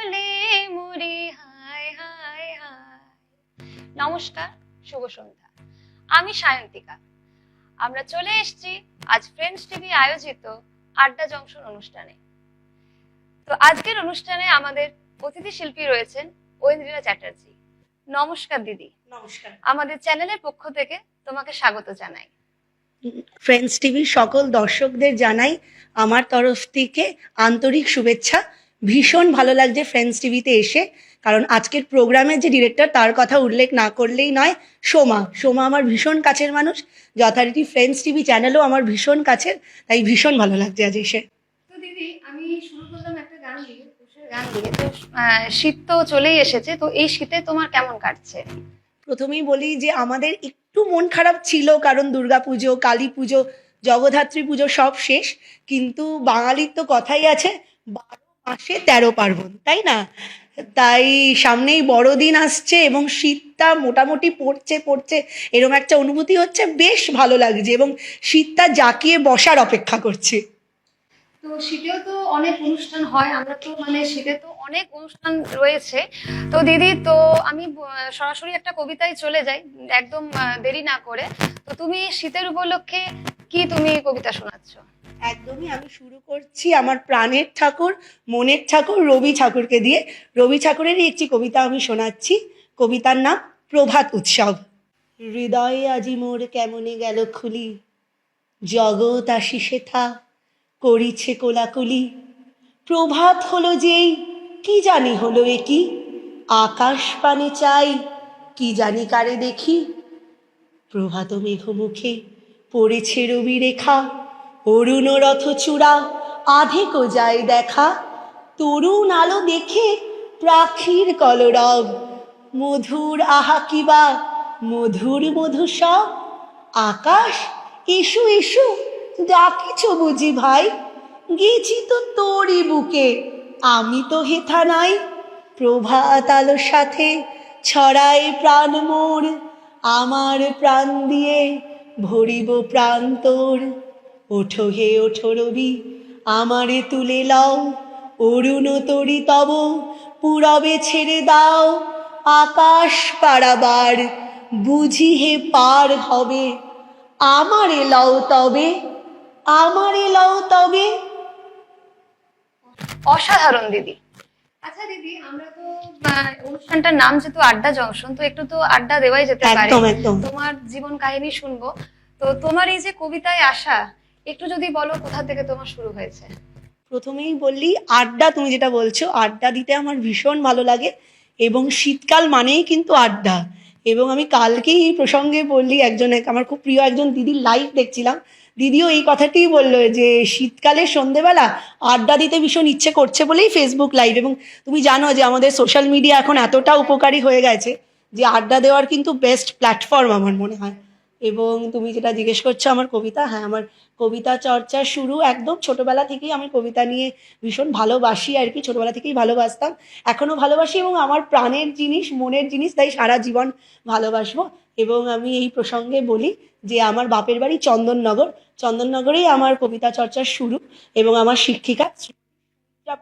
আসলে মরি হায় হায় হায়। নমস্কার শুভ সন্ধ্যা। আমি সায়ন্তিকা। আমরা চলে এসেছি আজ ফ্রেন্ডস টিভি আয়োজিত আড্ডা জংশন অনুষ্ঠানে। তো আজকের অনুষ্ঠানে আমাদের অতিথি শিল্পী রয়েছেন ঐন্দ্রিলা চ্যাটার্জি। নমস্কার দিদি। নমস্কার। আমাদের চ্যানেলের পক্ষ থেকে তোমাকে স্বাগত জানাই। ফ্রেন্ডস টিভির সকল দর্শকদের জানাই আমার তরফ থেকে আন্তরিক শুভেচ্ছা ভীষণ ভালো লাগছে ফ্রেন্ডস টিভিতে এসে। কারণ আজকের প্রোগ্রামের যে ডিরেক্টর তার কথা উল্লেখ না করলেই নয় সোমা। সোমা আমার ভীষণ কাছের মানুষ। যথারীতি ফ্রেন্ডস টিভি চ্যানেলও আমার ভীষণ কাছের। তাই ভীষণ ভালো লাগছে আজ এসে। তো দিদি আমি শুরু করলাম একটা গান দিয়ে গান দিয়ে তো শীত তো চলেই এসেছে। তো এই শীতে তোমার কেমন কাটছে? প্রথমেই বলি যে আমাদের একটু মন খারাপ ছিল কারণ দুর্গাপুজো কালী পুজো জগদ্ধাত্রী পুজো সব শেষ। কিন্তু বাঙালির তো কথাই আছে বারো মাসে তেরো পার্বণ, তাই না? তাই সামনেই বড়দিন আসছে এবং শীতটা মোটামুটি পড়ছে পড়ছে এরকম একটা অনুভূতি হচ্ছে, বেশ ভালো লাগছে এবং শীতটা জাকিয়ে বসার অপেক্ষা করছে। তো শীতেও তো অনেক অনুষ্ঠান হয়, আমরা তো মানে শীতে তো অনেক অনুষ্ঠান রয়েছে। তো দিদি, তো আমি সরাসরি একটা কবিতায় চলে যাই, একদম দেরি না করে। তো তুমি শীতের উপলক্ষে কি তুমি কবিতা শোনাচ্ছ? একদমই আমি শুরু করছি আমার প্রাণের ঠাকুর, মনের ঠাকুর রবি ঠাকুরকে দিয়ে। রবি ঠাকুরেরই একটি কবিতা আমি শোনাচ্ছি। কবিতার নাম প্রভাত উৎসব। হৃদয়ে আজি মোর কেমনে গেল খুলি। জগৎ আসিসে থা, করিছে কোলাকুলি। প্রভাত হলো যেই, কি জানি হলো এ কি? আকাশ পানে চাই, কি জানি কারে দেখি? প্রভাত মেঘমুখে পড়েছে রবি রেখা। অরুণ রথ চূড়া আধেকো যায় দেখা। তরুণ আলো দেখে প্রাক্ষীর কলরব। মধুর আহা কিবা মধুর মধু সব। আকাশ এসো এসো ডাকিছ বুঝি ভাই। গেছি তো তোরই বুকে, আমি তো হেথা নাই। প্রভাত আলোর সাথে ছড়ায় প্রাণ মোর, আমার প্রাণ দিয়ে ভরিব প্রান্তর তোর। ওঠো হে ওঠো রবি আমারে তুলে লও। অরুণ তরি তব পুরবে ছেড়ে দাও। আকাশ পারাবার বুঝি হে পার হবে। আমারে লও তবে আমারে লও তবে। অসাধারণ দিদি। আচ্ছা দিদি আমরা তো অনুষ্ঠানটার নাম যেহেতু আড্ডা জংশন তো একটু তো আড্ডা দেওয়াই যেতে পারে। একদম একদম। তোমার জীবন কাহিনী শুনব। তো তোমার এই যে কবিতায় আসা একটু যদি বলো কোথা থেকে তোমার শুরু হয়েছে? প্রথমেই বললি, আড্ডা, তুমি যেটা বলছো, আড্ডা দিতে আমার ভীষণ ভালো লাগে এবং শীতকাল মানেই কিন্তু আড্ডা। এবং আমি কালকেই এই প্রসঙ্গে বললি, একজন এক- আমার খুব প্রিয় একজন দিদির লাইভ দেখছিলাম। দিদিও এই কথাটিই বলল যে, শীতকালে সন্ধেবেলা আড্ডা দিতে ভীষণ ইচ্ছে করছে বলেই ফেসবুক লাইভ এবং তুমি জানো যে আমাদের সোশ্যাল মিডিয়া এখন এতটা উপকারী হয়ে গেছে যে আড্ডা দেওয়ার কিন্তু বেস্ট প্ল্যাটফর্ম আমার মনে হয়। এবং তুমি যেটা জিজ্ঞেস করছ আমার কবিতা হ্যাঁ আমার কবিতা চর্চা শুরু একদম ছোটবেলা থেকেই আমি কবিতা নিয়ে ভীষণ ভালোবাসি আর কি, ছোটবেলা থেকেই ভালোবাসতাম। এখনও ভালোবাসি এবং আমার প্রাণের জিনিস, মনের জিনিস, তাই সারা জীবন ভালোবাসবো। এবং আমি এই প্রসঙ্গে বলি যে আমার বাপের বাড়ি চন্দননগর। চন্দননগরেই আমার কবিতা চর্চা শুরু এবং আমার শিক্ষিকা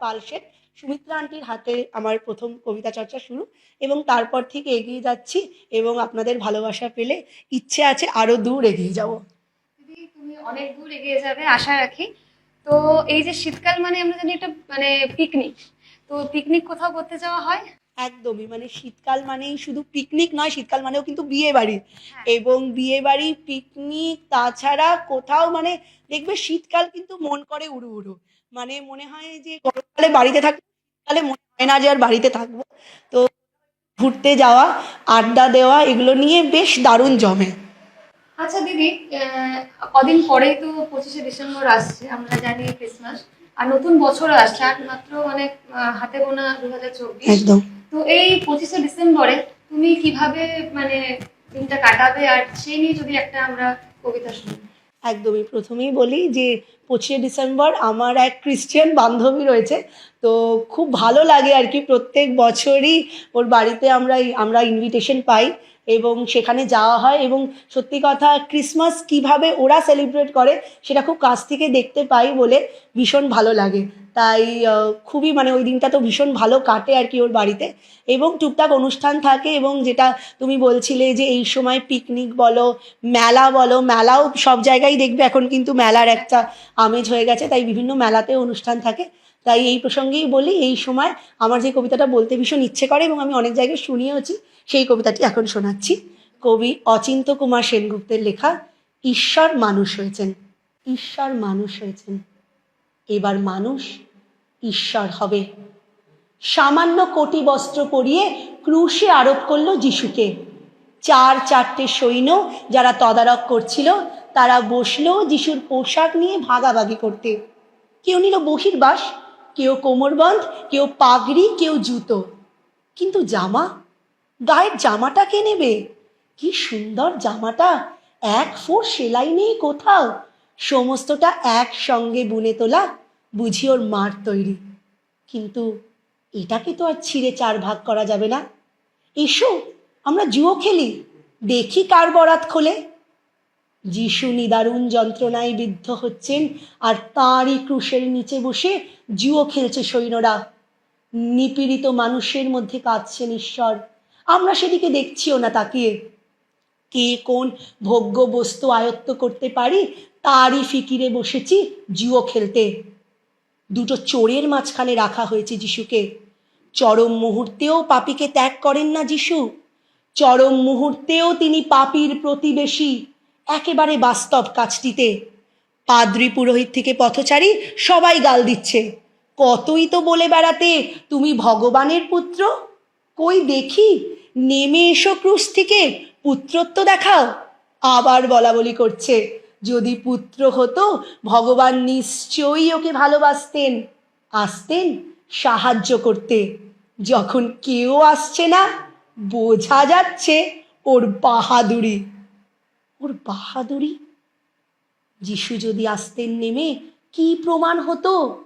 পালসের সুমিত্রা আন্টির হাতে আমার প্রথম কবিতা চর্চা শুরু এবং তারপর থেকে এগিয়ে যাচ্ছি এবং আপনাদের ভালোবাসা পেলে ইচ্ছে আছে আরও দূর এগিয়ে যাব। দিদি তুমি অনেক দূর এগিয়ে যাবে আশা রাখি। তো এই যে শীতকাল মানে আমরা জানি একটা মানে পিকনিক তো পিকনিক কোথাও করতে যাওয়া হয়? একদমই মানে শীতকাল মানেই শুধু পিকনিক নয় শীতকাল মানেও কিন্তু বিয়ে বাড়ি। হ্যাঁ। এবং বিয়ে বাড়ি পিকনিক তাছাড়া কোথাও মানে দেখবে শীতকাল কিন্তু মন করে উড়ু উড়ু। মানে মনে হয় যে গরমকালে বাড়িতে থাকব শীতকালে মনে হয় না যে আর বাড়িতে থাকব। তো ঘুরতে যাওয়া আড্ডা দেওয়া এগুলো নিয়ে বেশ দারুণ জমে। আচ্ছা দিদি কদিন পরেই তো পঁচিশে ডিসেম্বর আসছে আমরা জানি ক্রিসমাস আর নতুন বছরও আসছে আর মাত্র মানে হাতে গোনা দু হাজার চব্বিশ। একদম। তো এই পঁচিশে ডিসেম্বরে তুমি কীভাবে মানে দিনটা কাটাবে? আর সেই নিয়ে যদি একটা আমরা কবিতা শুনি। একদমই প্রথমেই বলি যে পঁচিশে ডিসেম্বর আমার এক ক্রিশ্চিয়ান বান্ধবী রয়েছে। তো খুব ভালো লাগে আর কি প্রত্যেক বছরই ওর বাড়িতে আমরা আমরা ইনভিটেশন পাই। এবং সেখানে যাওয়া হয় এবং সত্যি কথা ক্রিসমাস কীভাবে ওরা সেলিব্রেট করে সেটা খুব কাছ থেকে দেখতে পাই বলে ভীষণ ভালো লাগে। তাই খুবই মানে ওই দিনটা তো ভীষণ ভালো কাটে আর কি ওর বাড়িতে। এবং টুকটাক অনুষ্ঠান থাকে এবং যেটা তুমি বলছিলে যে এই সময় পিকনিক বলো, মেলা বলো, মেলাও সব জায়গায় দেখবে। এখন কিন্তু মেলার একটা আমেজ হয়ে গেছে, তাই বিভিন্ন মেলাতে অনুষ্ঠান থাকে। তাই এই প্রসঙ্গেই বলি, এই সময় আমার যে কবিতাটা বলতে ভীষণ ইচ্ছে করে এবং আমি অনেক জায়গায় শুনিয়েওছি। সেই কবিতাটি এখন শোনাচ্ছি। কবি অচিন্ত কুমার সেনগুপ্তের লেখা ঈশ্বর মানুষ হয়েছেন, ঈশ্বর মানুষ হয়েছেন। এবার মানুষ ঈশ্বর হবে। সামান্য কোটি বস্ত্র পরিয়ে ক্রুশে আরোপ করল যিশুকে। চার চারটে সৈন্য যারা তদারক করছিল, তারা বসল যিশুর পোশাক নিয়ে ভাগাভাগি করতে। কেউ নিল বহির্বাস, কেউ কোমরবন্ধ, কেউ পাগড়ি, কেউ জুতো। কিন্তু জামা গায়ের জামাটা কে নেবে? কি সুন্দর জামাটা। এক ফোর সেলাই নেই কোথাও। সমস্তটা একসঙ্গে বুনে তোলা, বুঝি ওর মার তৈরি। কিন্তু এটাকে তো আর ছিঁড়ে চার ভাগ করা যাবে না। এসো, আমরা জুয়ো খেলি। দেখি কার বরাত খোলে। যিশু নিদারুণ যন্ত্রণায় বিদ্ধ হচ্ছেন আর তাঁরই ক্রুশের নিচে বসে জুয়ো খেলছে সৈন্যরা। নিপীড়িত মানুষের মধ্যে কাঁদছেন ঈশ্বর। আমরা সেদিকে দেখছিও না তাকিয়ে। কে কোন ভোগ্য বস্তু আয়ত্ত করতে পারি, তারই ফিকিরে বসেছি জুয়ো খেলতে। দুটো চোরের মাঝখানে রাখা হয়েছে যিশুকে। চরম মুহূর্তেও পাপীকে ত্যাগ করেন না যিশু। চরম মুহূর্তেও তিনি পাপীর প্রতিবেশী, একেবারে বাস্তব কাজটিতে। পাদ্রি পুরোহিত থেকে পথচারী সবাই গাল দিচ্ছে। কতই তো বলে বেড়াতে, তুমি ভগবানের পুত্র? কই দেখি? নেমে এসো ক্রুশ থেকে, পুত্রত্ব দেখাও। আবার বলা বলি করছে, যদি পুত্র হতো, ভগবান নিশ্চয়ই ওকে ভালোবাসতেন। আসতেন সাহায্য করতে। যখন কেউ আসছে না, বোঝা যাচ্ছে ওর বাহাদুরি। ওর বাহাদুরি? যিশু যদি আসতেন নেমে, কি প্রমাণ হতো?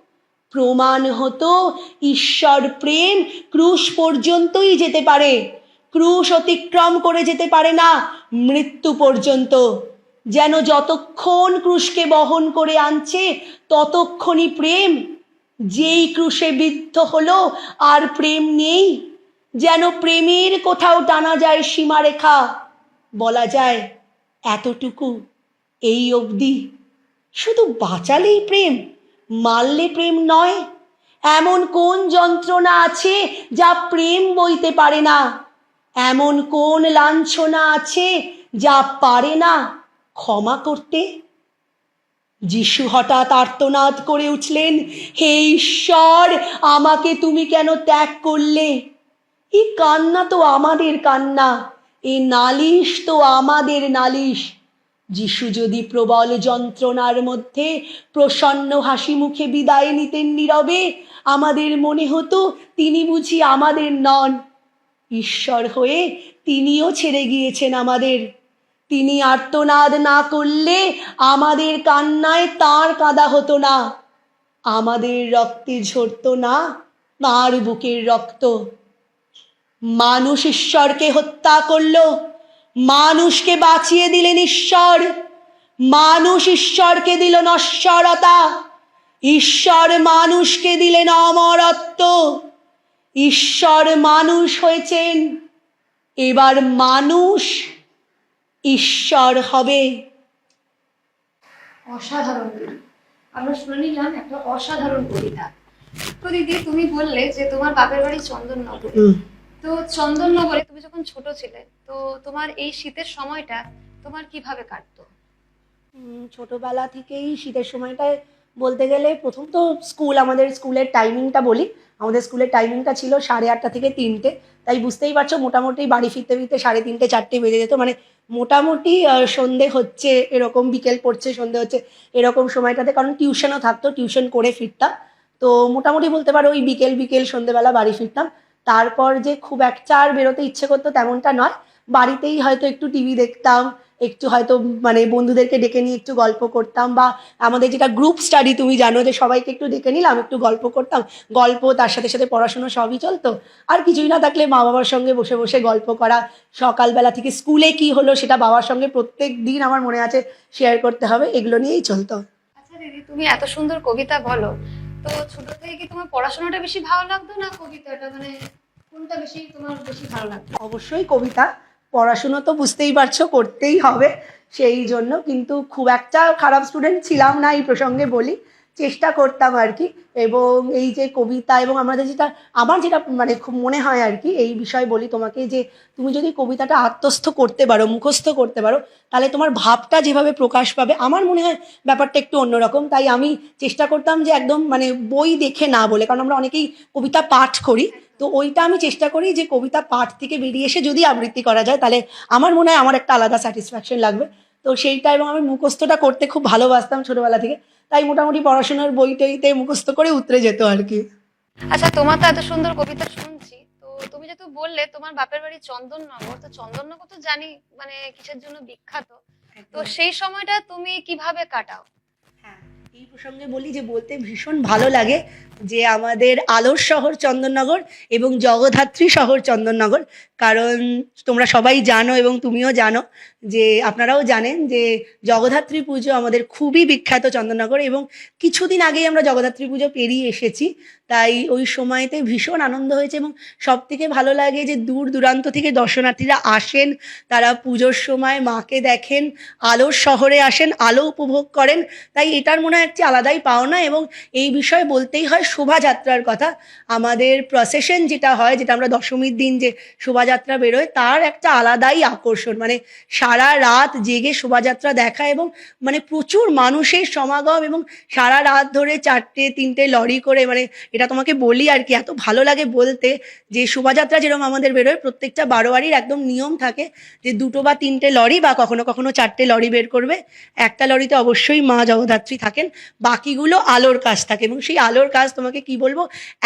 প্রমাণ হতো, ঈশ্বর প্রেম ক্রুশ পর্যন্তই যেতে পারে। ক্রুশ অতিক্রম করে যেতে পারে না মৃত্যু পর্যন্ত। যেন যতক্ষণ ক্রুশকে বহন করে আনছে, ততক্ষণই প্রেম। যেই ক্রুশে বিদ্ধ হলো, আর প্রেম নেই। যেন প্রেমের কোথাও টানা যায় সীমারেখা। বলা যায়, এতটুকু এই অবধি। শুধু বাঁচালেই প্রেম, মারলে প্রেম নয়। এমন কোন যন্ত্রণা আছে যা প্রেম বইতে পারে না? এমন কোন লাঞ্ছনা আছে যা পারে না ক্ষমা করতে? যিশু হঠাৎ আর্তনাদ করে উঠলেন, হে ঈশ্বর, আমাকে তুমি কেন ত্যাগ করলে? এই কান্না তো আমাদের কান্না, এ নালিশ তো আমাদের নালিশ। যিশু যদি প্রবল যন্ত্রণার মধ্যে প্রসন্ন হাসি মুখে বিদায় নিতেন নীরবে, আমাদের মনে হতো তিনি বুঝি আমাদের নন। ঈশ্বর হয়ে তিনিও ছেড়ে গিয়েছেন আমাদের। তিনি আর্তনাদ না করলে আমাদের কান্নায় তার কাদা হতো না। আমাদের রক্তে ঝরতো না, তার বুকের রক্ত। মানুষ ঈশ্বরকে হত্যা করল, মানুষকে বাঁচিয়ে দিলেন ঈশ্বর। মানুষ ঈশ্বরকে দিল নশ্বরতা, ঈশ্বর মানুষকে দিলেন অমরত্ব। ঈশ্বর মানুষ হয়েছেন এবার মানুষ ঈশ্বর হবে। অসাধারণ আমরা শুনে নিলাম একটা অসাধারণ কবিতা। তো দিদি তুমি বললে যে তোমার বাপের বাড়ি চন্দননগর। তো চন্দননগরে তুমি যখন ছোট ছিলে তো তোমার এই শীতের সময়টা তোমার কীভাবে কাটতো? ছোটবেলা থেকেই শীতের সময়টায় বলতে গেলে প্রথম তো স্কুল আমাদের স্কুলের টাইমিংটা বলি। আমাদের স্কুলের টাইমিংটা ছিল সাড়ে আটটা থেকে তিনটে। তাই বুঝতেই পারছ, মোটামুটি বাড়ি ফিরতে ফিরতে সাড়ে তিনটে, চারটে বেজে যেত। মানে মোটামুটি সন্ধে হচ্ছে, এরকম বিকেল পড়ছে, সন্ধে হচ্ছে, এরকম সময়টাতে। কারণ টিউশনও থাকতো টিউশন করে ফিরতাম। তো মোটামুটি বলতে পারো, ওই বিকেল বিকেল সন্ধেবেলা বাড়ি ফিরতাম। তারপর যে খুব একটা আর বেরোতে ইচ্ছে করতো তেমনটা নয়। বাড়িতেই হয়তো একটু টিভি দেখতাম একটু হয়তো মানে বন্ধুদেরকে ডেকে নিয়ে একটু গল্প করতাম বা আমাদের যেটা গ্রুপ স্টাডি তুমি জানো যে সবাইকে একটু ডেকে নিলাম একটু গল্প করতাম। গল্প তার সাথে সাথে পড়াশুনো সবই চলতো। আর কিছুই না থাকলে মা বাবার সঙ্গে বসে বসে গল্প করা সকালবেলা থেকে স্কুলে কি হলো সেটা বাবার সঙ্গে প্রত্যেক দিন আমার মনে আছে শেয়ার করতে হবে এগুলো নিয়েই চলতো। আচ্ছা দিদি তুমি এত সুন্দর কবিতা বলো। তো ছোট থেকে কি তোমার পড়াশোনাটা বেশি ভালো লাগতো না কবিতাটা? মানে কোনটা বেশি তোমার বেশি ভালো লাগতো? অবশ্যই কবিতা। পড়াশুনো তো বুঝতেই পারছ, করতেই হবে। সেই জন্য কিন্তু খুব একটা খারাপ স্টুডেন্ট ছিলাম না, এই প্রসঙ্গে বলি। চেষ্টা করতাম আর কি। এবং এই যে কবিতা এবং আমাদের যেটা, আমার যেটা মানে খুব মনে হয় আর কি, এই বিষয়ে বলি তোমাকে যে, তুমি যদি কবিতাটা আত্মস্থ করতে পারো, মুখস্থ করতে পারো, তাহলে তোমার ভাবটা যেভাবে প্রকাশ পাবে, আমার মনে হয় ব্যাপারটা একটু অন্যরকম। তাই আমি চেষ্টা করতাম যে একদম মানে বই দেখে না বলে, কারণ আমরা অনেকেই কবিতা পাঠ করি। তো ওইটা আমি চেষ্টা করি যে কবিতা পাঠ থেকে বেরিয়ে এসে যদি আবৃত্তি করা যায়, তাহলে আমার মনে হয় আমার একটা আলাদা স্যাটিসফ্যাকশন লাগবে। তো সেইটা এবং আমি মুখস্থটা করতে খুব ভালোবাসতাম ছোটবেলা থেকে। তাই মোটামুটি পড়াশোনার বই টইতে মুখস্থ করে উতরে যেত আর কি। আচ্ছা তোমার তো এত সুন্দর কবিতা শুনছি। তো তুমি যেহেতু বললে তোমার বাপের বাড়ি চন্দননগর তো চন্দননগর তো জানি মানে কিসের জন্য বিখ্যাত। তো সেই সময়টা তুমি কীভাবে কাটাও? এই প্রসঙ্গে বলি যে বলতে ভীষণ ভালো লাগে যে আমাদের আলোর শহর চন্দননগর এবং জগধাত্রী শহর চন্দননগর। কারণ তোমরা সবাই জানো এবং তুমিও জানো যে আপনারাও জানেন যে জগধাত্রী পুজো আমাদের খুবই বিখ্যাত চন্দননগর এবং কিছুদিন আগেই আমরা জগধাত্রী পুজো পেরিয়ে এসেছি। তাই ওই সময়তে ভীষণ আনন্দ হয়েছে এবং সব থেকে ভালো লাগে যে দূর দূরান্ত থেকে দর্শনার্থীরা আসেন, তারা পুজোর সময় মাকে দেখেন আলোর শহরে আসেন, আলো উপভোগ করেন। তাই এটার মনে হয় একটি আলাদাই পাওনা এবং এই বিষয়ে বলতেই হয় শোভাযাত্রার কথা। আমাদের প্রসেশন যেটা হয়, যেটা আমরা দশমীর দিন যে শোভাযাত্রা বেরোয়, তার একটা আলাদাই আকর্ষণ। মানে সারা রাত জেগে শোভাযাত্রা দেখা এবং মানে প্রচুর মানুষের সমাগম এবং সারা রাত ধরে চারটে, তিনটে লরি করে মানে এটা তোমাকে বলি আর কি, এত ভালো লাগে বলতে যে শোভাযাত্রা যেরকম আমাদের বেরোয়, প্রত্যেকটা বারোয়ারির একদম নিয়ম থাকে যে দুটো বা তিনটে লরি বা কখনো কখনো চারটে লরি বের করবে। একটা লরিতে অবশ্যই মা জগদ্ধাত্রী থাকেন, বাকিগুলো আলোর কাজ থাকে এবং সেই আলোর কাজ তোমাকে কি বলব,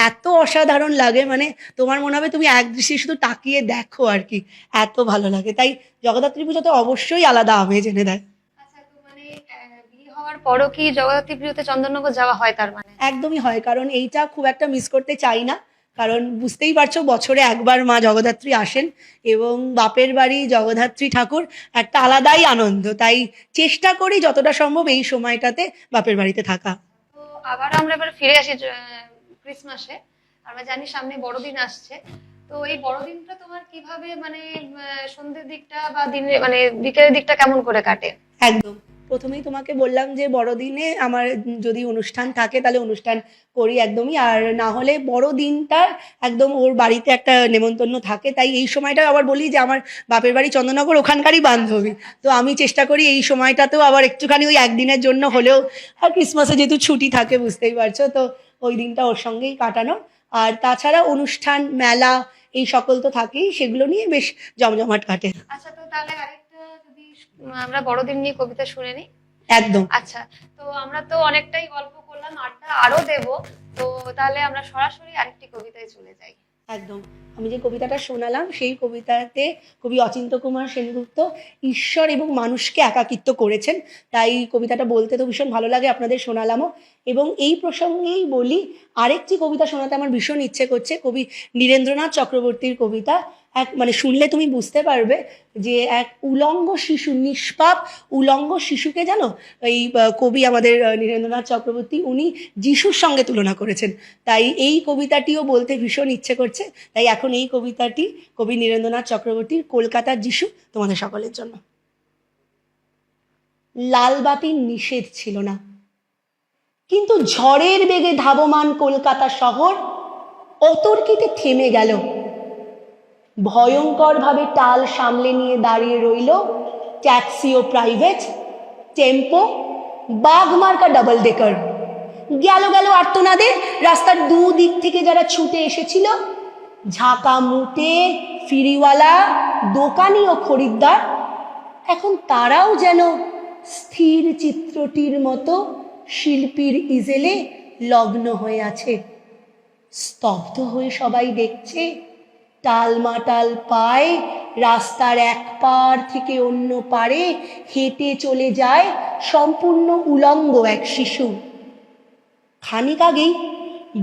এত অসাধারণ লাগে মানে তোমার মনে হবে তুমি এক দৃষ্টি শুধু তাকিয়ে দেখো আর কি, এত ভালো লাগে। তাই জগদ্ধাত্রী পুজোতে অবশ্যই আলাদা আমেজ এনে দেয় আচ্ছা তো মানে আহ, বিয়ে হওয়ার পরও কি জগদ্ধাত্রী পুজোতে চন্দননগর যাওয়া হয় তার মানে? একদমই হয় কারণ এইটা খুব একটা মিস করতে চাই না। কারণ বুঝতেই পারছ বছরে একবার মা জগদ্ধাত্রী আসেন এবং বাপের বাড়ি জগদ্ধাত্রী ঠাকুর একটা আলাদাই আনন্দ। তাই চেষ্টা করি যতটা সম্ভব এই সময়টাতে বাপের বাড়িতে থাকা। তো আবার আমরা এবার ফিরে আসি ক্রিসমাসে। আমরা জানি সামনে বড়দিন আসছে। তো এই বড়দিনটা তোমার কীভাবে মানে আহ, সন্ধ্যের দিকটা বা দিনে মানে বিকেলের দিকটা কেমন করে কাটে? একদম। প্রথমেই তোমাকে বললাম যে বড়দিনে আমার যদি অনুষ্ঠান থাকে, তাহলে অনুষ্ঠান করি একদমই। আর না হলে বড়দিনটার একদম ওর বাড়িতে একটা নেমন্তন্ন থাকে। তাই এই সময়টা আবার বলি যে আমার বাপের বাড়ি চন্দননগর ওখানকারই বান্ধবী। তো আমি চেষ্টা করি এই সময়টাতেও আবার একটুখানি ওই একদিনের জন্য হলেও আর ক্রিসমাসে যেহেতু ছুটি থাকে, বুঝতেই পারছ? তো ওই দিনটা ওর সঙ্গেই কাটানো। আর তাছাড়া অনুষ্ঠান, মেলা, এই সকল তো থাকেই। সেগুলো নিয়ে বেশ জমজমাট কাটে। আচ্ছা তো তাহলে আমরা বড়দিন নিয়ে কবিতা শুনে নিই। একদম। আচ্ছা তো আমরা তো অনেকটাই গল্প করলাম আড্ডা আরও দেব। তো তাহলে আমরা সরাসরি আরেকটি কবিতায় চলে যাই। একদম। আমি যে কবিতাটা শোনালাম সেই কবিতাতে কবি অচিন্ত কুমার সেনগুপ্ত ঈশ্বর এবং মানুষকে একাকিত্ব করেছেন। তাই কবিতাটা বলতে তো ভীষণ ভালো লাগে আপনাদের শোনালামও। এবং এই প্রসঙ্গেই বলি আরেকটি কবিতা শোনাতে আমার ভীষণ ইচ্ছে করছে কবি নীরেন্দ্রনাথ চক্রবর্তীর কবিতা এক মানে শুনলে তুমি বুঝতে পারবে যে এক উলঙ্গ শিশু, নিষ্পাপ উলঙ্গ শিশুকে জানো? এই কবি আমাদের নীরেন্দ্রনাথ চক্রবর্তী, উনি যিশুর সঙ্গে তুলনা করেছেন। তাই এই কবিতাটিও বলতে ভীষণ ইচ্ছে করছে। তাই এখন এই কবিতাটি কবি নীরেন্দ্রনাথ চক্রবর্তীর কলকাতার যিশু তোমাদের সকলের জন্য। লালবাতির নিষেধ ছিল না। কিন্তু ঝড়ের বেগে ধাবমান কলকাতা শহর অতর্কিতে থেমে গেল। ভয়ঙ্করভাবে টাল সামলে নিয়ে দাঁড়িয়ে রইল ট্যাক্সি ও প্রাইভেট, টেম্পো বাঘমার্কা ডাবল ডেকার গেল গেল আর্তনাদে রাস্তার দুদিক থেকে যারা ছুটে এসেছিল, ঝাঁকা মুটে, ফিরিওয়ালা, দোকানি ও খরিদ্দার। এখন তারাও যেন স্থির চিত্রটির মতো শিল্পীর ইজেলে লগ্ন হয়ে আছে। স্তব্ধ হয়ে সবাই দেখছে টালমাটাল পায়, রাস্তার এক পার থেকে অন্য পারে হেঁটে চলে যায় সম্পূর্ণ উলঙ্গ এক শিশু। খানিক আগেই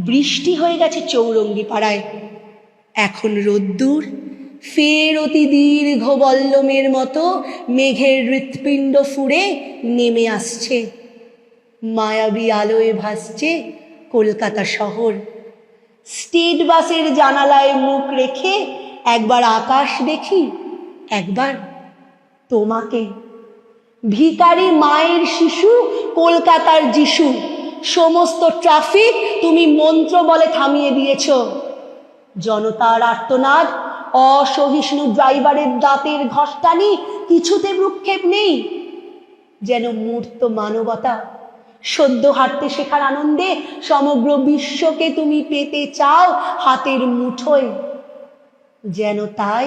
বৃষ্টি হয়ে গেছে চৌরঙ্গি পাড়ায় এখন রোদ্দুর, ফের অতি দীর্ঘ বল্লমের মতো মেঘের হৃৎপিণ্ড ফুড়ে নেমে আসছে। মায়াবী আলোয় ভাসছে কলকাতা শহর। স্টেট বাসের জানালায় মুখ রেখে একবার আকাশ দেখি, একবার তোমাকে। ভিকারি মায়ের শিশু, কলকাতার যিশু। সমস্ত ট্রাফিক তুমি মন্ত্র বলে থামিয়ে দিয়েছ। জনতার আর্তনাদ, অসহিষ্ণু ড্রাইভারের দাঁতের ঘষ্টানি কিছুতে ভ্রুক্ষেপ নেই। যেন মূর্ত মানবতা সদ্য হাঁটতে শেখার আনন্দে সমগ্র বিশ্বকে তুমি পেতে চাও হাতের মুঠোয়। যেন তাই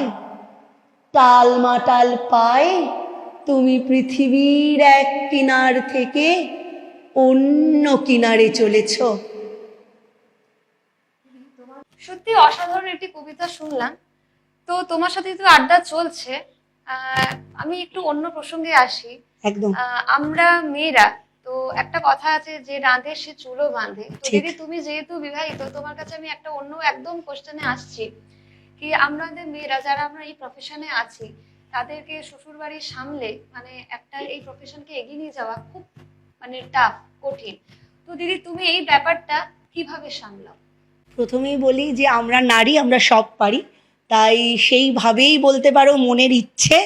টালমাটাল পায় তুমি পৃথিবীর এক কিনার থেকে অন্য কিনারে চলেছ। সত্যি অসাধারণ একটি কবিতা শুনলাম। তো তোমার সাথে তো আড্ডা চলছে। আমি একটু অন্য প্রসঙ্গে আসি। একদম। আমরা মেয়েরা তো একটা কথা আছে যে রাঁধে সে চুলো বাঁধে। তো দিদি তুমি যেহেতু বিবাহিত তোমার কাছে আমি একটা অন্য একদম কোশ্চেনে আসছি কি আমাদের মেয়েরা যারা আমরা এই প্রফেশনে আছি তাদেরকে শ্বশুর বাড়ি সামলে মানে একটা এই প্রফেশনকে এগিয়ে নিয়ে যাওয়া খুব মানে টাফ কঠিন। তো দিদি তুমি এই ব্যাপারটা কীভাবে সামলাও? প্রথমেই বলি যে আমরা নারী আমরা সব পারি। তাই সেইভাবেই বলতে পারো মনের ইচ্ছে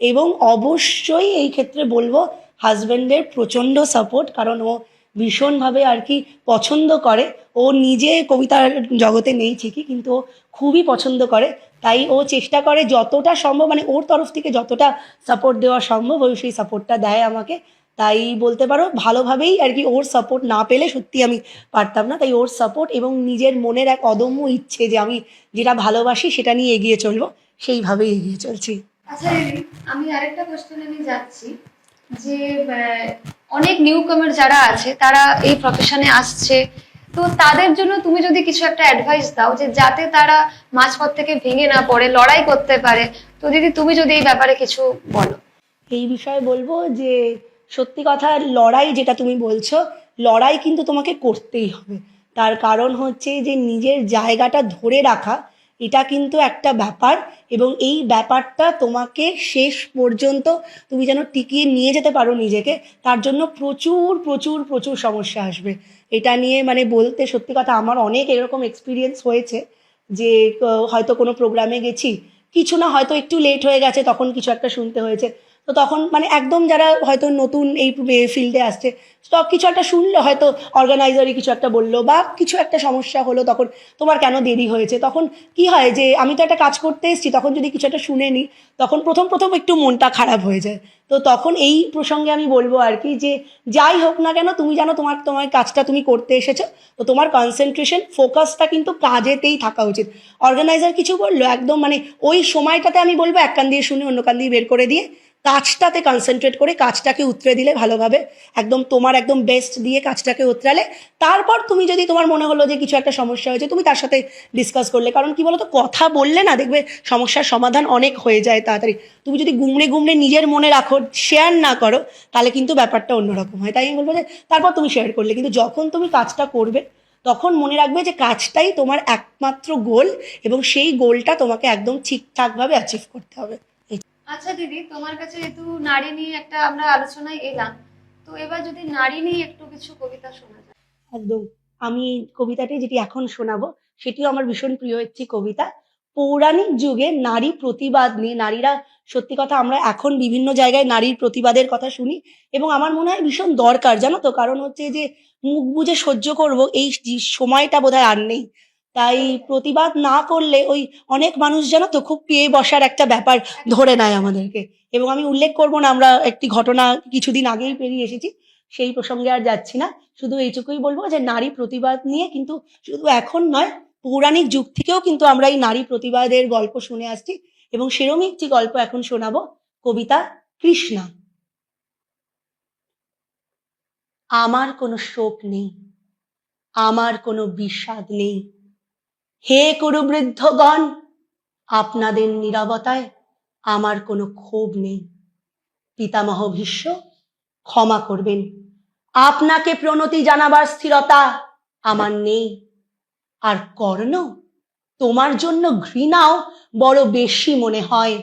এবং অবশ্যই এই ক্ষেত্রে বলব হাজব্যান্ডের প্রচণ্ড সাপোর্ট কারণ ও ভীষণভাবে আর কি পছন্দ করে। ও নিজে কবিতার জগতে নেই ঠিকই, কিন্তু ও খুবই পছন্দ করে। তাই ও চেষ্টা করে যতটা সম্ভব মানে ওর তরফ থেকে যতটা সাপোর্ট দেওয়া সম্ভব, ও সেই সাপোর্টটা দেয় আমাকে। তাই বলতে পারো, ভালোভাবেই আর কি ওর সাপোর্ট না পেলে সত্যি আমি পারতাম না। তাই ওর সাপোর্ট এবং নিজের মনের এক অদম্য ইচ্ছে যে আমি যেটা ভালোবাসি সেটা নিয়ে এগিয়ে চলবো, সেইভাবেই এগিয়ে চলছি। আচ্ছা আমি আরেকটা কোশ্চেনে আমি যাচ্ছি। যে অনেক নিউ কামার যারা আছে, তারা এই প্রফেশনে আসছে। তো তাদের জন্য তুমি যদি কিছু একটা অ্যাডভাইস দাও যে, যাতে তারা মাঝপথ থেকে ভেঙে না পড়ে, লড়াই করতে পারে, তো দিদি, তুমি যদি এই ব্যাপারে কিছু বলো। এই বিষয়ে বলব যে, সত্যি কথা, লড়াই যেটা তুমি বলছো, লড়াই কিন্তু তোমাকে করতেই হবে। তার কারণ হচ্ছে যে, নিজের জায়গাটা ধরে রাখা এটা কিন্তু একটা ব্যাপার এবং এই ব্যাপারটা তোমাকে শেষ পর্যন্ত তুমি যেন টিকিয়ে নিয়ে যেতে পারো নিজেকে, তার জন্য প্রচুর প্রচুর প্রচুর সমস্যা আসবে। এটা নিয়ে মানে বলতে সত্যি কথা আমার অনেক এরকম এক্সপিরিয়েন্স হয়েছে যে হয়তো কোনো প্রোগ্রামে গেছি, কিছু না হয়তো একটু লেট হয়ে গেছে, তখন কিছু একটা শুনতে হয়েছে। তো তখন মানে একদম যারা হয়তো নতুন এই ফিল্ডে আসছে, তো কিছু একটা শুনলো, হয়তো অর্গানাইজারই কিছু একটা বলল বা কিছু একটা সমস্যা হলো তখন, তোমার কেন দেরি হয়েছে? তখন কি হয় যে, আমি তো একটা কাজ করতে এসেছি, তখন যদি কিছু একটা শুনে নিই তখন প্রথম প্রথম একটু মনটা খারাপ হয়ে যায়। তো তখন এই প্রসঙ্গে আমি বলব আর কি যে, যাই হোক না কেন, তুমি জানো তোমার তোমার কাজটা তুমি করতে এসেছ, তো তোমার কনসেন্ট্রেশন ফোকাসটা কিন্তু কাজেতেই থাকা উচিত। অর্গানাইজার কিছু বলল, একদম মানে ওই সময়টাতে আমি বলব, এক কান দিয়ে শুনে অন্য কান দিয়ে বের করে দিয়ে কাজটাতে কনসেন্ট্রেট করে কাজটাকে উতরে দিলে ভালোভাবে, একদম তোমার একদম বেস্ট দিয়ে কাজটাকে উতরালে, তারপর তুমি যদি তোমার মনে হলো যে কিছু একটা সমস্যা হয়েছে, তুমি তার সাথে ডিসকাস করলে। কারণ কি বলতো, কথা বললে না দেখবে সমস্যার সমাধান অনেক হয়ে যায় তাড়াতাড়ি। তুমি যদি গুমড়ে গুমড়ে নিজের মনে রাখো শেয়ার না করো, তাহলে কিন্তু ব্যাপারটা অন্যরকম হয়। তাই আমি বলব যে, তারপর তুমি শেয়ার করলে। কিন্তু যখন তুমি কাজটা করবে, তখন মনে রাখবে যে কাজটাই তোমার একমাত্র গোল এবং সেই গোলটা তোমাকে একদম ঠিকঠাকভাবে অ্যাচিভ করতে হবে। আচ্ছা দিদি, তোমার কাছে যেহেতু নারী নিয়ে একটা আমরা আলোচনায় এলাম, তো এবার যদি নারী নিয়ে একটু কিছু কবিতা শোনা যায়। একদম। আমি কবিতাটি যেটি এখন শোনাবো, সেটিও আমার ভীষণ প্রিয় একটি কবিতা। পৌরাণিক যুগে নারী প্রতিবাদ নিয়ে, নারীরা, সত্যি কথা, আমরা এখন বিভিন্ন জায়গায় নারীর প্রতিবাদের কথা শুনি, এবং আমার মনে হয় ভীষণ দরকার, জানো তো? কারণ হচ্ছে যে মুখ বুঝে সহ্য করব, এই সময়টা বোধহয় আর নেই। তাই প্রতিবাদ না করলে ওই অনেক মানুষ জানো তো খুব পেয়ে বসার একটা ব্যাপার ধরে নেয় আমাদেরকে। এবং আমি উল্লেখ করব না, আমরা একটি ঘটনা কিছুদিন আগেই পেরিয়ে এসেছি, সেই প্রসঙ্গে আর যাচ্ছি না। শুধু এইটুকুই বলব যে নারী প্রতিবাদ নিয়ে কিন্তু শুধু এখন নয়, পৌরাণিক যুগ থেকেও কিন্তু আমরা এই নারী প্রতিবাদের গল্প শুনে আসছি এবং সেরমই একটি গল্প এখন শোনাবো, কবিতা কৃষ্ণা। আমার কোনো শোক নেই, আমার কোনো বিষাদ নেই হে কুরু বৃদ্ধগণ আপনাদের নীরবতায় আমার কোনো ক্ষোভ নেই। পিতামহ ভীষ্ম, ক্ষমা করবেন। আপনাকে প্রণতি জানাবার স্থিরতা আমার নেই। আর কর্ণ, তোমার জন্য ঘৃণাও বড় বেশি মনে হয়।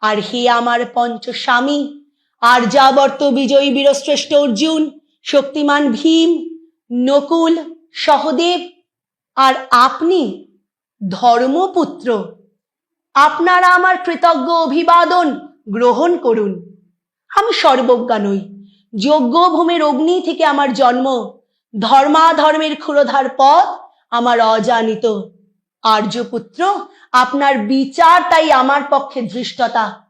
আর হে আমার পঞ্চস্বামী, আর যাবর্ত বিজয়ী বীরশ্রেষ্ঠ অর্জুন, শক্তিমান ভীম, নকুল, সহদেব আর আপনি ধর্মপুত্র। আপনারা আমার কৃতজ্ঞ অভিবাদন গ্রহণ করুন। আমি সর্বজ্ঞা নই। যোগ্য ভূমির অগ্নি থেকে আমার জন্ম। ধর্মাধর্মের ক্ষুরধার পথ আমার অজানিত। আর্যপুত্র, আপনার বিচার তাই আমার পক্ষে ধৃষ্টতা।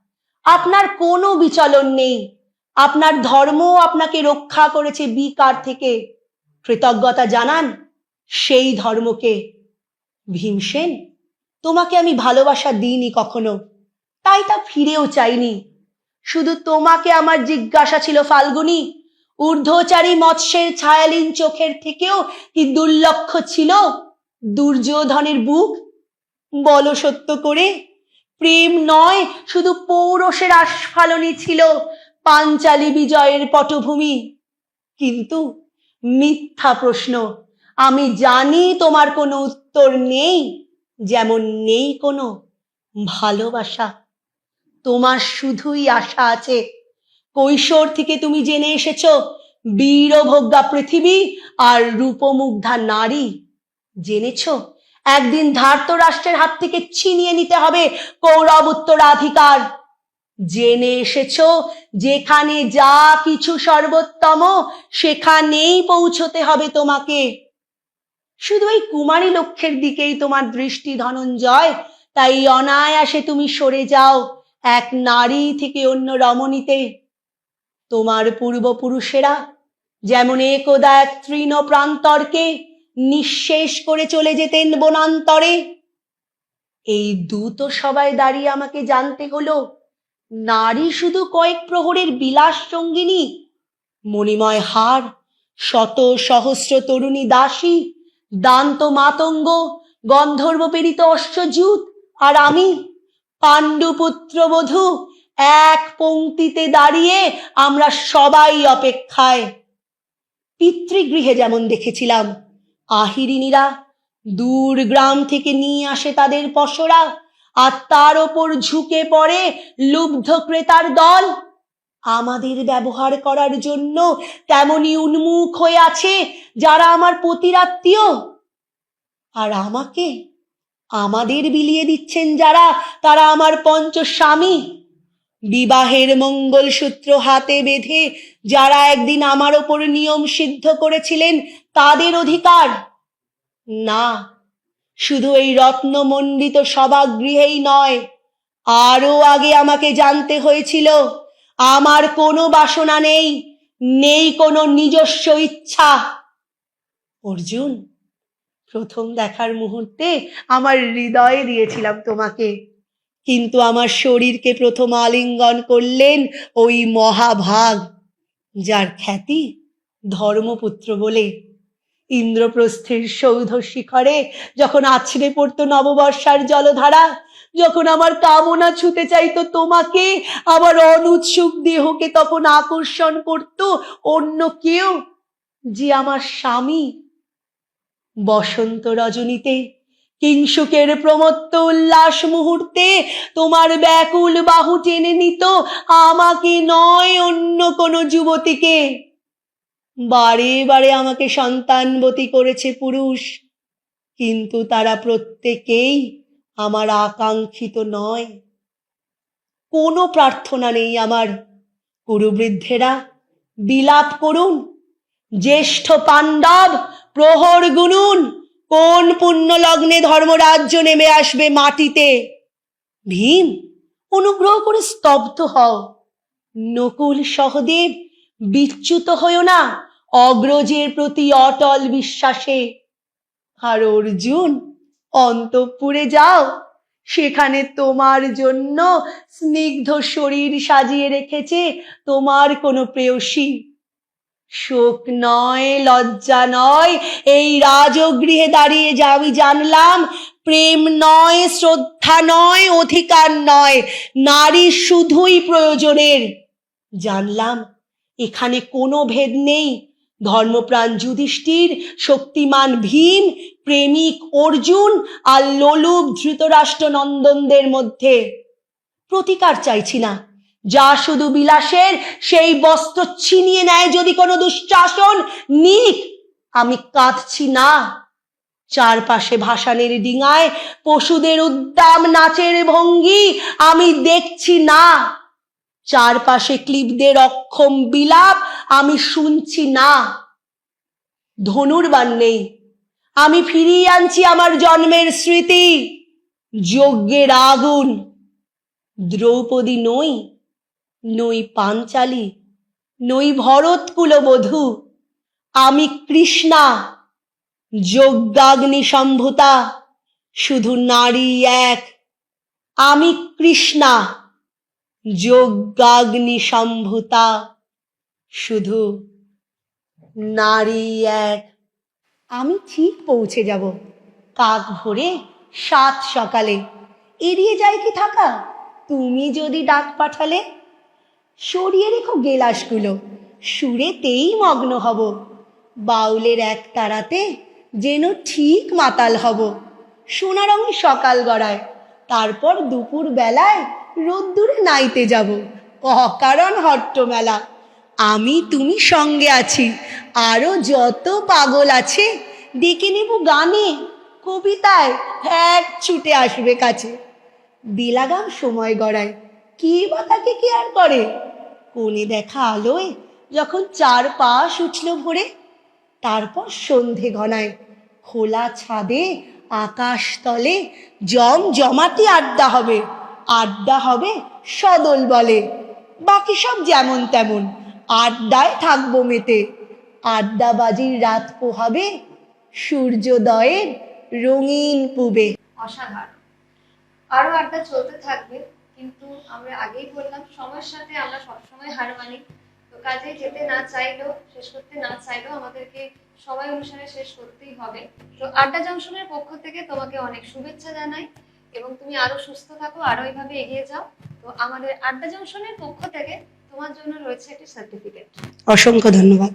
আপনার কোনো বিচলন নেই। আপনার ধর্ম আপনাকে রক্ষা করেছে বিকার থেকে। কৃতজ্ঞতা জানান সেই ধর্মকে। ভীমসেন তোমাকে আমি ভালোবাসা দিইনি কখনো, তাই তা ফিরেও চাইনি। শুধু তোমাকে আমার জিজ্ঞাসা ছিল ফাল্গুনি, ঊর্ধ্বচারী মৎস্যের ছায়ালীন চোখের থেকেও কি দুর্লক্ষ ছিল দুর্যোধনের বুক? বল সত্য করে, প্রেম নয়, শুধু পৌরসের আস্ফালনই ছিল পাঞ্চালী বিজয়ের পটভূমি। কিন্তু মিথ্যা প্রশ্ন আমি জানি তোমার কোনো উত্তর নেই, যেমন নেই কোনো ভালোবাসা। তোমার শুধুই আশা আছে। কৈশোর থেকে তুমি জেনে এসেছ, বীরভোগ্যা পৃথিবী আর রূপমুগ্ধা নারী। জেনেছো? একদিন ধার্ত রাষ্ট্রের হাত থেকে ছিনিয়ে নিতে হবে কৌরব উত্তরাধিকার। জেনে এসেছ, যেখানে যা কিছু সর্বোত্তম, সেখানেই পৌঁছতে হবে তোমাকে। শুধু এই কুমারী লক্ষ্যের দিকেই তোমার দৃষ্টি ধনঞ্জয়। তাই অনায়াসে তুমি সরে যাও এক নারী থেকে অন্য রমণীতে। তোমার পূর্বপুরুষেরা যেমন একদা এক তৃণ প্রান্তরকে নিঃশেষ করে চলে যেতেন বনান্তরে। এই দূত সবাই দাঁড়িয়ে আমাকে জানতে হলো, নারী শুধু কয়েক প্রহরের বিলাস সঙ্গিনী, মণিময় হার, শত সহস্র তরুণী দাসী দান্ত মাতঙ্গ গন্ধর্ব প্রেরিত অশ্বজুত আর আমি পাণ্ডুপুত্র বধূ এক পংক্তিতে দাঁড়িয়ে আমরা সবাই অপেক্ষায়। পিতৃগৃহে যেমন দেখেছিলাম, আহিরিনীরা দূর গ্রাম থেকে নিয়ে আসে তাদের পসরা আর তার ওপর ঝুঁকে পড়ে লুব্ধ ক্রেতার দল। আমাদের ব্যবহার করার জন্য তেমনি উন্মুখ হয়ে আছে যারা আমার পতিরাত্মীয়। আর আমাকে, আমাদের বিলিয়ে দিচ্ছেন যারা, তারা আমার পঞ্চস্বামী বিবাহের মঙ্গলসূত্র হাতে বেঁধে যারা একদিন আমার ওপর নিয়ম সিদ্ধ করেছিলেন, তাদের অধিকার। না, শুধু এই রত্নমণ্ডিত সভাগৃহেই নয় আরও আগে আমাকে জানতে হয়েছিল আমার কোনো বাসনা নেই নেই কোনো নিজস্ব ইচ্ছা। অর্জুন, প্রথম দেখার মুহূর্তে আমার হৃদয়ে দিয়েছিলাম তোমাকে। কিন্তু আমার শরীরকে প্রথম আলিঙ্গন করলেন ওই মহাভাগ, যার খ্যাতি ধর্মপুত্র বলে। ইন্দ্রপ্রস্থের সৌধ শিখরে যখন আছড়ে পড়তো নববর্ষার জলধারা যখন আমার কামনা ছুতে চাইতো তোমাকে আবার অনুৎসুক দেহকে তখন আকর্ষণ করত অন্য কেউ যে আমার স্বামী। বসন্ত রজনীতে কিংসুকের প্রমত্ত উল্লাস মুহূর্তে তোমার ব্যাকুল বাহু টেনে নিত আমাকে নয় অন্য কোনো যুবতীকে। বারে বারে আমাকে সন্তানবতী করেছে পুরুষ, কিন্তু তারা প্রত্যেকেই আমার আকাঙ্ক্ষিত নয়। কোনো প্রার্থনা নেই আমার। কুরুবৃদ্ধেরা বিলাপ করুন। জ্যেষ্ঠ পাণ্ডব, প্রহর গুনুন। কোন পুণ্য লগ্নে ধর্মরাজ্য নেমে আসবে মাটিতে? ভীম, অনুগ্রহ করে স্তব্ধ হও। নকুল সহদেব, বিচ্যুত হইও না অগ্রজের প্রতি অটল বিশ্বাসে। আর অর্জুন অন্তঃপুরে যাও। সেখানে তোমার জন্য স্নিগ্ধ শরীর সাজিয়ে রেখেছে তোমার কোনো প্রেয়সী। শোক নয়, লজ্জা নয়, এই রাজগৃহে দাঁড়িয়ে যা, আমি জানলাম, প্রেম নয়, শ্রদ্ধা নয়, অধিকার নয়, নারী শুধুই প্রয়োজনের। জানলাম, এখানে কোনো ভেদ নেই। ধর্মপ্রাণ যুধিষ্ঠির, শক্তিমান ভীম, প্রেমিক অর্জুন আর লোলুপ ধৃতরাষ্ট্র নন্দনদের মধ্যে। প্রতিকার চাইছি না। যা শুধু বিলাসের, সেই বস্ত্র ছিনিয়ে নেয় যদি কোনো দুঃশাসন। নিক, আমি কাঁদছি না। চারপাশে ভাসানের ডিঙায় পশুদের উদ্দাম নাচের ভঙ্গি আমি দেখছি না। চারপাশে ক্লিবদের অক্ষম বিলাপ আমি শুনছি না। ধনুর্বান নেই। আমি ফিরিয়ে আনছি আমার জন্মের স্মৃতি। যজ্ঞের আগুন। দ্রৌপদী নই নই পাঞ্চালী, নই ভরত কুলবধূ আমি কৃষ্ণা, যজ্ঞাগ্নি সম্ভুতা, শুধু নারী এক। আমি কৃষ্ণা। সম্ভুতা শুধু নারী এক। আমি ঠিক পৌঁছে যাব। কাক ভোরে সাত সকালে। এড়িয়ে যায় কি থাকা? তুমি যদি ডাক পাঠালে? সরিয়ে রেখো গেলাসগুলো। সুরেতেই মগ্ন হব। বাউলের এক তারাতে যেন ঠিক মাতাল হব। সোনা রঙের সকাল গড়ায়। তারপর দুপুর বেলায় রোদ্দুরে নাইতে যাব। অকারণ হট্ট মেলা আমি তুমি সঙ্গে আছি। আরও যত পাগল আছে, ডেকে নেব গানে। কবিতায় এক ছুটে আসবে কাছে। বেলাগাম সময় গড়ায়। কি বা তাকে কেয়ার করে? কোণে দেখা আলোয় যখন চার পাশ উঠল ভোরে। তারপর সন্ধে ঘনায়। খোলা ছাদে, আকাশ তলে জম জমাটি আড্ডা হবে। আড্ডা হবে সদল বলে। বাকি সব যেমন তেমন, আড্ডায় থাকব মেতে। আড্ডাবাজির রাত পোহাবে সূর্যোদয়ের রঙিন পুবে। অসাধারণ। আরও আড্ডা চলতে থাকবে, কিন্তু আমরা আগেই বললাম, সময়ের সাথে আমরা সবসময় হার মানি। তো কাজে যেতে না চাইলেও, শেষ করতে না চাইলেও আমাদেরকে সময় অনুসারে শেষ করতেই হবে। তো আড্ডা জংশনের পক্ষ থেকে তোমাকে অনেক শুভেচ্ছা জানাই। এবং তুমি আরও সুস্থ থাকো আরও এইভাবে এগিয়ে যাও। তো আমাদের আড্ডা জংশনের পক্ষ থেকে তোমার জন্য রয়েছে একটি সার্টিফিকেট অসংখ্য ধন্যবাদ।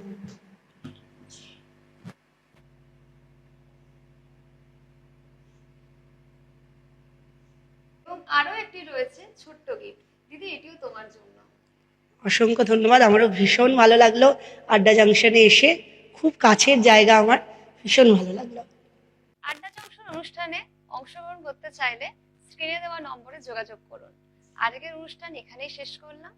এবং আরও একটি রয়েছে ছোট্ট গিফট। দিদি এটিও তোমার জন্য। অসংখ্য ধন্যবাদ আমারও ভীষণ ভালো লাগল আড্ডা জাংশনে এসে। খুব কাছের জায়গা আমার ভীষণ ভালো লাগল। আড্ডা জংশন অনুষ্ঠানে অংশগ্রহণ করতে চাইলে স্ক্রিনে দেওয়া নম্বরে যোগাযোগ করুন। আজকের অনুষ্ঠান এখানেই শেষ করলাম।